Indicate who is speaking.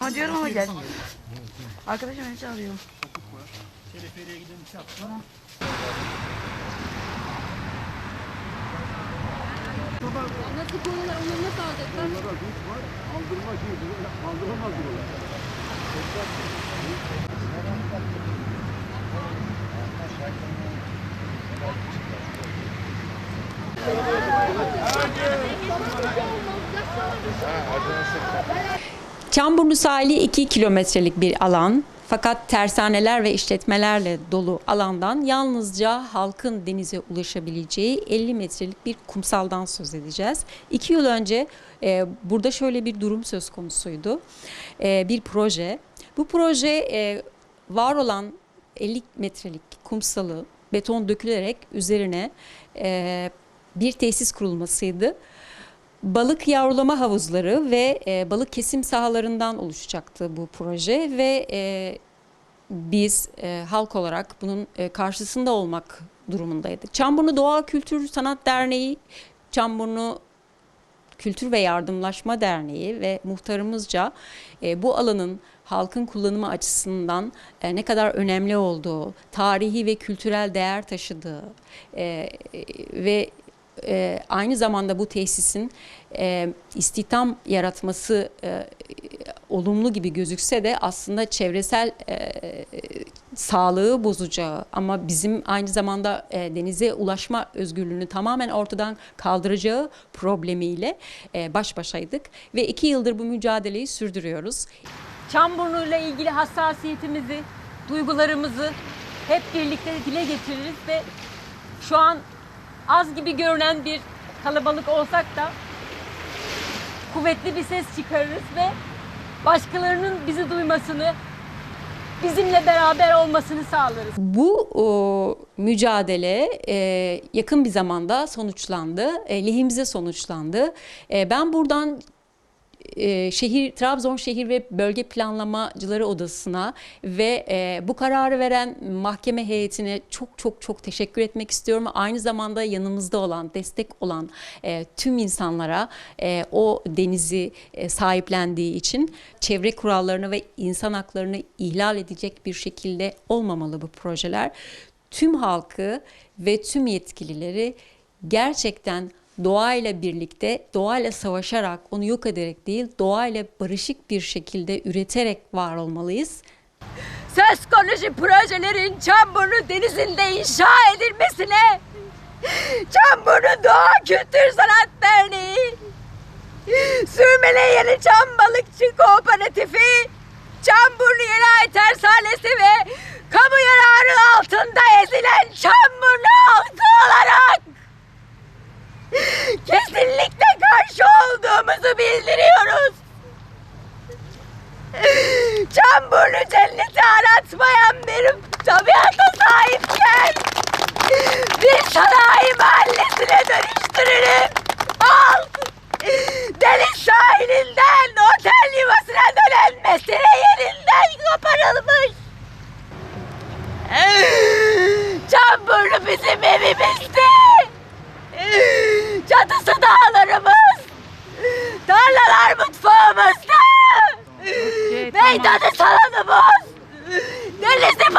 Speaker 1: Ama diyorum ama gelmiyor. Arkadaşım beni çağırıyor.
Speaker 2: Nasıl koyuyorlar onları nasıl alacaklar?
Speaker 3: Çamburnu sahili 2 kilometrelik bir alan. Fakat tersaneler ve işletmelerle dolu alandan yalnızca halkın denize ulaşabileceği 50 metrelik bir kumsaldan söz edeceğiz. İki yıl önce e, burada şöyle bir durum söz konusuydu. E, bir proje. Bu proje e, var olan 50 metrelik kumsalı beton dökülerek üzerine e, bir tesis kurulmasıydı balık yavrulama havuzları ve e, balık kesim sahalarından oluşacaktı bu proje ve e, biz e, halk olarak bunun e, karşısında olmak durumundaydık. Çamburnu Doğa Kültür Sanat Derneği, Çamburnu Kültür ve Yardımlaşma Derneği ve muhtarımızca e, bu alanın halkın kullanımı açısından e, ne kadar önemli olduğu, tarihi ve kültürel değer taşıdığı e, e, ve e, aynı zamanda bu tesisin e, istihdam yaratması e, olumlu gibi gözükse de aslında çevresel e, sağlığı bozacağı ama bizim aynı zamanda e, denize ulaşma özgürlüğünü tamamen ortadan kaldıracağı problemiyle e, baş başaydık ve iki yıldır bu mücadeleyi sürdürüyoruz.
Speaker 4: Çamburnu'yla ilgili hassasiyetimizi, duygularımızı hep birlikte dile getiririz ve şu an az gibi görünen bir kalabalık olsak da kuvvetli bir ses çıkarırız ve başkalarının bizi duymasını, bizimle beraber olmasını sağlarız.
Speaker 3: Bu o, mücadele e, yakın bir zamanda sonuçlandı, e, lehimize sonuçlandı. E, ben buradan e, şehir Trabzon Şehir ve Bölge Planlamacıları Odası'na ve e, bu kararı veren mahkeme heyetine çok çok çok teşekkür etmek istiyorum. Aynı zamanda yanımızda olan, destek olan e, tüm insanlara e, o denizi e, sahiplendiği için çevre kurallarını ve insan haklarını ihlal edecek bir şekilde olmamalı bu projeler. Tüm halkı ve tüm yetkilileri gerçekten doğayla birlikte, doğayla savaşarak, onu yok ederek değil, doğayla barışık bir şekilde üreterek var olmalıyız.
Speaker 4: Söz konusu projelerin Çamburnu denizinde inşa edilmesine Çamburnu Doğa Kültür Sanat Derneği Sürmene Yeni Çam Balıkçı Kooperatifi Çamburnu cenneti aratmayan bir tabiata sahipken bir sanayi mahallesine dönüştürülüp halk deniz sahilinden otel yuvasına dönen mesire yerinden koparılmış. Çamburnu bizim evimizdi. Çatısı Meydanı salonumuz. Denizli